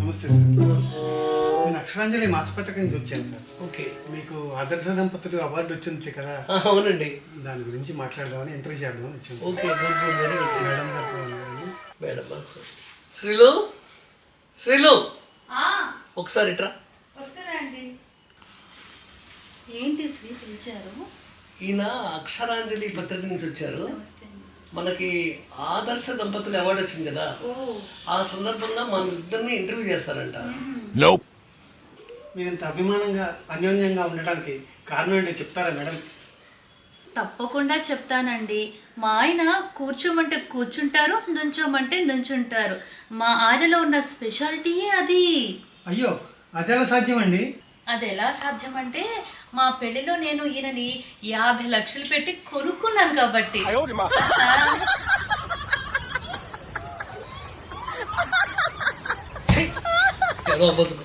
నమస్తే సార్. నేను అక్షరాంజలి మాసపత్రిక నుంచి వచ్చాను సార్. ఓకే. మీకు ఆదర్శ దంపతులు అవార్డు వచ్చింది కదా? అవునండి. దాని గురించి మాట్లాడదామని ఇంటర్వ్యూ చేద్దామని వచ్చాను okay good good very good. Madam garu. Madam Srilu? Srilu? ఆ, ఒకసారి ఇట్రా. వస్తానండి. ఏంటి శ్రీ పిలిచారు? ఈయన అక్షరాంజలి పత్రిక నుంచి వచ్చారు. మనకి ఆదర్శ దంపతులు అవార్డు వచ్చింది కదా? ఆ సందర్భంగా మన ఇద్దరిని ఇంటర్వ్యూ చేస్తారంట. మీరు ఇంత అభిమానంగా అన్యోన్యంగా ఉండడానికి కారణం ఏంటో చెప్తారా మేడం? తప్పకుండా చెప్తానండి. మా ఆయన కూర్చోమంటే కూర్చుంటారు నుంచోమంటే నుంచుంటారు. మా ఆయనలో ఉన్న స్పెషాలిటీయే అది. అయ్యో అదెలా సాధ్యం అండి అది ఎలా సాధ్యం అంటే మా పెళ్ళిలో నేను ఈయనని యాభై లక్షలు పెట్టి కొనుక్కున్నాను కాబట్టి. బతుకు